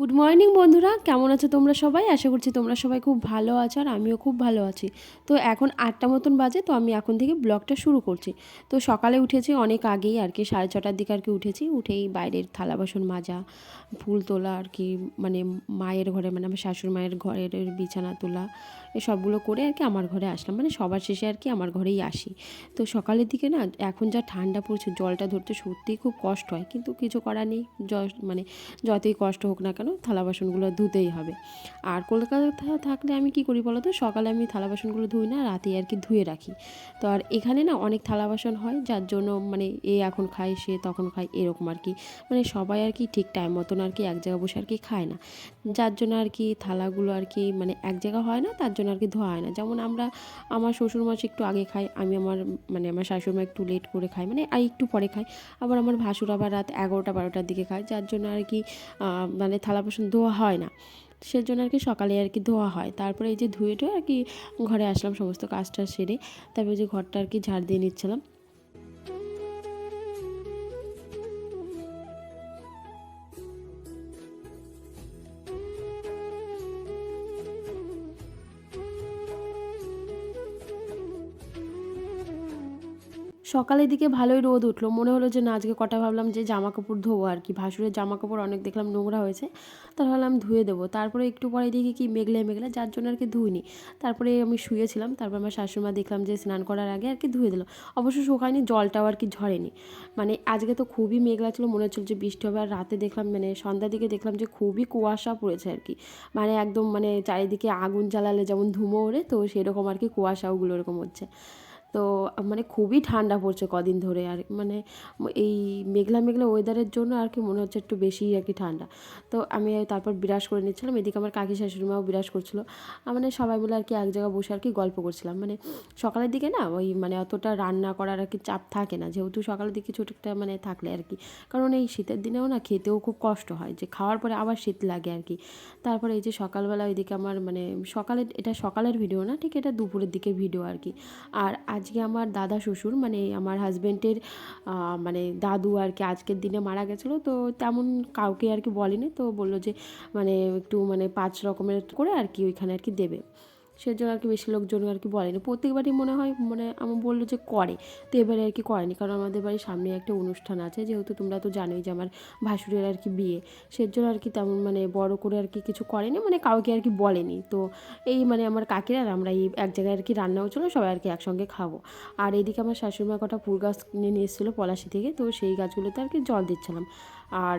Good morning বন্ধুরা। কেমন আছো তোমরা সবাই? আশা করছি তোমরা সবাই খুব ভালো আছো আর আমিও খুব ভালো আছি। তো এখন আটটা মতন বাজে, তো আমি এখন থেকে ব্লগটা শুরু করছি। তো সকালে উঠেছি অনেক আগেই আর কি, সাড়ে ছটার দিকে আর কি উঠেছি। উঠেই বাইরের থালা বাসন মাজা, ফুল তোলা আর কি মানে মায়ের ঘরে মানে আমার শাশুড়ি মায়ের ঘরের বিছানা তোলা এসবগুলো করে আর কি আমার ঘরে আসলাম। মানে সবার শেষে আর কি আমার ঘরেই আসি। তো সকালের দিকে না, এখন যা ঠান্ডা পড়ছে, জলটা ধরতে সত্যিই খুব কষ্ট হয়। কিন্তু কিছু করার নেই মানে যতই কষ্ট হোক না কেন থালা বাসনগুলো ধুতেই হবে। আর কলকাতা থাকলে আমি কি করি বলো তো সকালে আমি থালা বাসনগুলো ধুই না রাতে আর কি ধুয়ে রাখি। তো আর এখানে না অনেক থালা বাসন হয়, যার জন্য মানে এ এখন খায়, সে তখন খায়, এরকম আর কি। মানে সবাই আর কি ঠিক টাইম মতন আর কি এক জায়গায় বসে আর কি খায় না। যার জন্য আর কি থালাগুলো আর কি মানে এক জায়গা হয় না, তার জন্য আর কি ধোয়া হয় না। যেমন আমরা, আমার শ্বশুর মাস একটু আগে খাই আমি আমার মানে আমার শাশুড়ি মা একটু লেট করে খাই মানে আর একটু পরে খাই আবার আমার ভাসুর আবার রাত এগারোটা, বারোটার দিকে খায়, যার জন্য আর কি মানে থালা বাসন ধোয়া হয় না। সেজন্য আর কি সকালে আর কি ধোয়া হয়। তারপরে এই যে ধুয়ে টুয়ে আর কি ঘরে আসলাম, সমস্ত কাজটা সেরে। তারপরে যে ঘরটা আর কি ঝাড় দিয়ে নিচ্ছিলাম। সকালের দিকে ভালোই রোদ উঠল। মনে হলো যে না, আজকে কটা ভাবলাম যে জামা কাপড় ধোবো আর কি। ভাসুরের জামা কাপড় অনেক দেখলাম নোংরা হয়েছে তার ভাবলাম ধুয়ে দেবো। তারপরে একটু পরে দেখি কি মেঘলে মেঘলে যার জন্য আর কি ধুইনি। তারপরে আমি শুয়েছিলাম, তারপর আমার শাশুড়িমা দেখলাম যে স্নান করার আগে আর কি ধুয়ে দিল। অবশ্য শুকায়নি, জলটাও আর কি ঝরেনি। মানে আজকে তো খুবই মেঘলা ছিল, মনে হচ্ছিল যে বৃষ্টি হবে। আর রাতে দেখলাম মানে সন্ধ্যার দিকে দেখলাম যে খুবই কুয়াশা পড়েছে আর কি। মানে একদম মানে চারিদিকে আগুন জ্বালালে যেমন ধুমো ওড়ে, তো সেরকম আর কি কুয়াশা ওগুলো এরকম হচ্ছে। তো মানে খুবই ঠান্ডা পড়ছে কদিন ধরে আর মানে এই মেঘলা মেঘলা ওয়েদারের জন্য আর কি মনে হচ্ছে একটু বেশিই আর কি ঠান্ডা। তো আমি তারপর বিরাজ করে নিচ্ছিলাম, এদিকে আমার কাকি শাশুড়ি মাও বিরাজ করছিল। মানে সবাই মিলে আর কি এক জায়গায় বসে আর কি গল্প করছিলাম। মানে সকালের দিকে না ওই মানে অতটা রান্না করার আর কি চাপ থাকে না, যেহেতু সকালের দিকে ছোটো একটা মানে থাকলে আর কি। কারণ এই শীতের দিনেও না খেতেও খুব কষ্ট হয়, যে খাওয়ার পরে আবার শীত লাগে আর কি। তারপরে এই যে সকালবেলা ওইদিকে আমার মানে সকালের, এটা সকালের ভিডিও না, ঠিক এটা দুপুরের দিকে ভিডিও আর কি। আর আজকে আমার দাদা শ্বশুর মানে আমার হাজব্যান্ডের মানে দাদু আর কি আজকের দিনে মারা গেছিল, তো তেমন কাউকে আর কি বলেনি, তো বলল যে মানে একটু মানে পাঁচ রকমের করে আর কি ওইখানে আর কি দেবে। সেজন্য আর কি বেশি লোকজন আর কি বলেনি। প্রত্যেকবারই মনে হয় মানে আমার বলল যে করে, তো এবারে আর কি করেনি। কারণ আমাদের বাড়ির সামনে একটা অনুষ্ঠান আছে, যেহেতু তোমরা তো জানোই যে আমার ভাসুরের আর কি বিয়ে। সেজন্য আর কি তেমন মানে বড় করে আর কি কিছু করেনি মানে কাউকে আর কি বলেনি। তো এই মানে আমার কাকিরা, আমরা এই এক জায়গায় আর কি রান্না হচ্ছিল সবাই আর কি একসঙ্গে খাব। আর এদিকে আমার শাশুড়ি মা কটা ফুল গাছ কিনে নিয়ে এসেছিল পলাশি থেকে, তো সেই গাছগুলোতে আর কি জল দিচ্ছিলাম। আর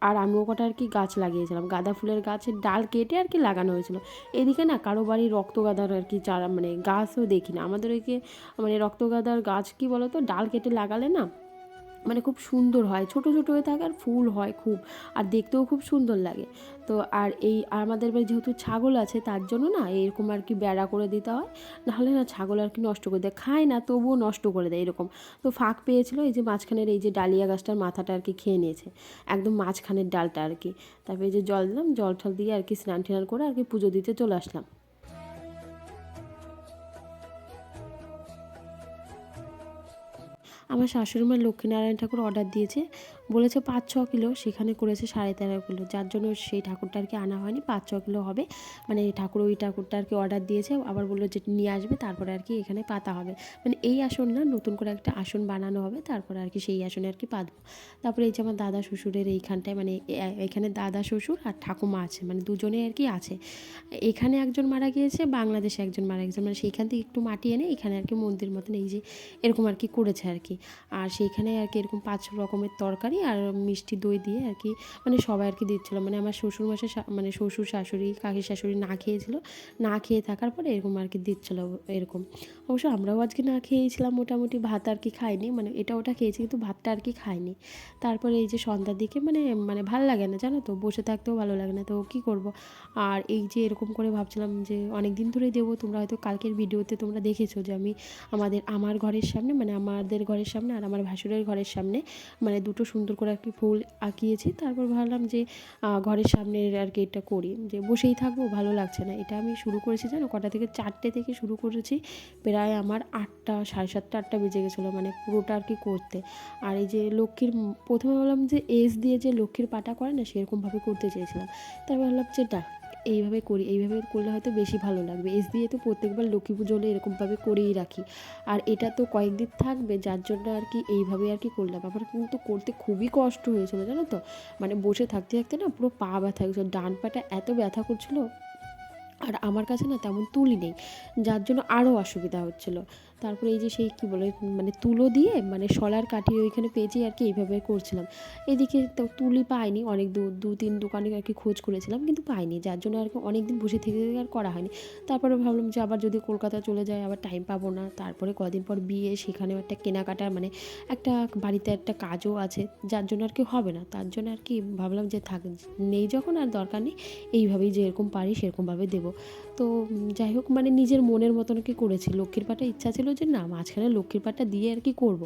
আর আমিও কটা আর কি গাছ লাগিয়েছিলাম। গাঁদা ফুলের গাছের ডাল কেটে আর কি লাগানো হয়েছিল। এদিকে না কারও বাড়ি রক্তগাঁদার আর কি চারা মানে গাছও দেখি না আমাদের ওইকে মানে রক্ত গাঁদার গাছ কি বলো তো ডাল কেটে লাগালে না মানে খুব সুন্দর হয়। ছোট ছোট হয়ে থাকে আর ফুল হয় খুব। আর দেখতেও খুব সুন্দর লাগে। তো আর এই আমাদের বাড়ি যেহেতু ছাগল আছে, তার জন্য না এরকম আর কি বেড়া করে দিতে হয়। নাহলে না ছাগল আর কি নষ্ট করে দেয়। খায় না, তবুও নষ্ট করে দেয় এরকম। তো ফাঁক পেয়েছিল এই যে মাঝখানের এই যে ডালিয়া গাছটার মাথাটা আর কি খেয়ে নিয়েছে। একদম মাঝখানের ডালটা আর কি। তারপরে এই যে জল দিলাম, জল টল দিয়ে আর কি স্নান টিনান করে আর কি পুজো দিতে চলে আসলাম। আমার শাশুড়ি মা লক্ষ্মীনারায়ণ ঠাকুর অর্ডার দিয়েছে। বলেছে পাঁচ ছ কিলো, সেখানে করেছে সাড়ে তেরো কিলো। যার জন্য সেই ঠাকুরটা আর কি আনা হয়নি, পাঁচ ছ কিলো হবে। মানে ঠাকুর ওই ঠাকুরটা আর কি অর্ডার দিয়েছে, আবার বলল যে নিয়ে আসবে, তারপরে আর কি এখানে পাতা হবে। মানে এই আসন না, নতুন করে একটা আসন বানানো হবে, তারপরে আর কি সেই আসনে আর কি পাতবো। তারপরে এই যে আমার দাদা শ্বশুরের এইখানটায় মানে এখানে দাদা শ্বশুর আর ঠাকুমা আছে মানে দুজনে আর কি আছে। এখানে একজন মারা গিয়েছে, বাংলাদেশে একজন মারা গেছে মানে সেইখান থেকে একটু মাটি এনে এখানে আর কি মন্দির মতন এই যে এরকম আর কি করেছে আর কি। আর সেইখানে আর কি এরকম পাঁচ রকমের তরকারি আর মিষ্টি দই দিয়ে আর কি মানে সবাই আর কি দিচ্ছিল। মানে আমার শ্বশুর মাসে মানে শ্বশুর শাশুড়ি, কাকি শাশুড়ি না খেয়েছিল। না খেয়ে থাকার পরে এরকম আর কি দিচ্ছিল এরকম। অবশ্য আমরাও আজকে না খেয়েছিলাম, মোটামুটি ভাত আর কি খাইনি। মানে এটা ওটা খেয়েছি কিন্তু ভাতটা আর কি খাইনি। তারপরে এই যে সন্ধ্যার দিকে মানে মানে ভালো লাগে না, জানো তো? বসে থাকতেও ভালো লাগে না, তো কী করব? আর এই যে এরকম করে ভাবছিলাম যে অনেক দিন ধরেই দেবো, তোমরা হয়তো কালকের ভিডিওতে তোমরা দেখেছ যে আমি আমাদের, আমার ঘরের সামনে মানে আমাদের ঘরের সামনে আর আমার ভাসুরের ঘরের সামনে মানে দুটো সুন্দর সুন্দর করে কি ফুল আঁকিয়েছি। তারপর ভাবলাম যে ঘরের সামনের আর কি এটা করি। যে বসেই থাকব, ভালো লাগছে না। এটা আমি শুরু করেছি জানো? কটা থেকে চারটে থেকে শুরু করেছি। প্রায় আমার আটটা, সাড়ে সাতটা, আটটা বেজে গেছিল মানে পুরোটা আর কি করতে। আর এই যে লক্ষ্মীর প্রথমে বললাম যে, এস দিয়ে যে লক্ষ্মীর পাটা করে না, সেরকমভাবে করতে চেয়েছিলাম। তারপর ভাবলাম যে এইভাবে করি, এইভাবে করলে হয়তো বেশি ভালো লাগবে। এস দিয়ে তো প্রত্যেকবার লক্ষ্মী পুজো হলে এরকমভাবে করেই রাখি। আর এটা তো কয়েকদিন থাকবে, যার জন্য আর কি এইভাবে আর কি করলাম। আমার কিন্তু করতে খুবই কষ্ট হয়েছিল, জানো তো? মানে বসে থাকতে থাকতে না পুরো পা ব্যথা হয়েছিল, ডান পাটা এত ব্যথা করছিল, আর আমার কাছে না তেমন তুলি নেই, যার জন্য আরও অসুবিধা হচ্ছিল। তারপরে এই যে সেই কী বলে মানে তুলো দিয়ে মানে শলার কাঠিয়ে ওইখানে পেঁচে আর কি এইভাবে করছিলাম। এদিকে তো তুলি পাইনি, অনেক দু দু তিন দোকানে আর কি খোঁজ করেছিলাম, কিন্তু পাইনি। যার জন্য আর কি অনেক দিন বসে থেকে আর করা হয়নি। তারপরে ভাবলাম যে আবার যদি কলকাতা চলে যায় আবার টাইম পাবো না। তারপরে কদিন পর বিয়ে, সেখানেও একটা কেনাকাটার মানে একটা বাড়িতে একটা কাজও আছে, যার জন্য আর কি হবে না। তার জন্য আর কি ভাবলাম যে থাক, নেই যখন আর দরকার নেই, এইভাবেই যেরকম পারি সেরকমভাবে দেবো। তো যাই হোক মানে নিজের মনের মতন কি করেছি। লক্ষ্মীর পাটা ইচ্ছা ছিল যে না, মাঝখানে লক্ষ্মীর পাটটা দিয়ে আর কি করব।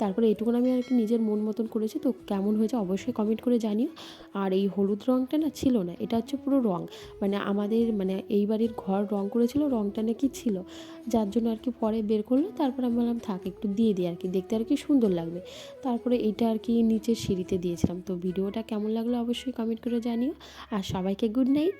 তারপরে এইটুকুন আমি আর কি নিজের মন মতন করেছি, তো কেমন হয়েছে অবশ্যই কমেন্ট করে জানিও। আর এই হলুদ রঙটা না ছিল না, এটা হচ্ছে পুরো রঙ মানে আমাদের মানে এই বাড়ির ঘর রং করেছিল রঙটা নাকি ছিল। যার জন্য আর কি পরে বের করল, তারপর আমি বললাম, থাক, একটু দিয়ে দিই আর কি, দেখতে আর কি সুন্দর লাগবে। তারপরে এইটা আর কি নিচের সিঁড়িতে দিয়েছিলাম। তো ভিডিওটা কেমন লাগল অবশ্যই কমেন্ট করে জানিও। আর সবাইকে গুড নাইট